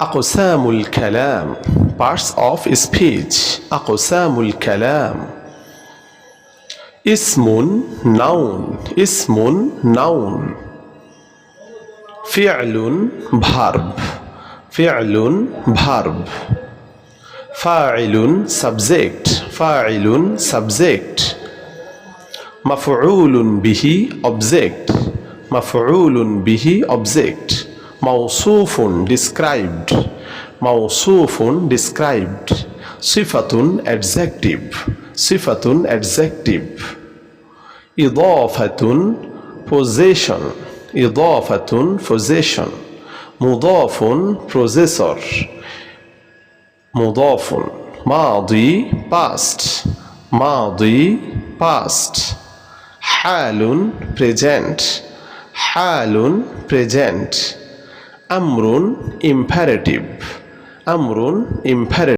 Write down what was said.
أقسام الكلام. Parts of speech. أقسام الكلام. اسم noun. اسم noun. فعل verb. فعل verb. فاعل subject. فاعل subject. مفعول به object. مفعول به object. মাউসুফুন described মাউসুফুন described সিফাতুন adjective সিফাতুন adjective ইদফাতুন পোজেশন ইদফাতুন পোজেশন মুদফুন প্রজেসর মুদফুন মাদি পাস্ট মাদি পাস্ট হ্যালুন প্রেজেন্ট হালুন প্রেজেন্ট আমরুন ইম্পারেটিভ আমরুন ইম্পারেটিভ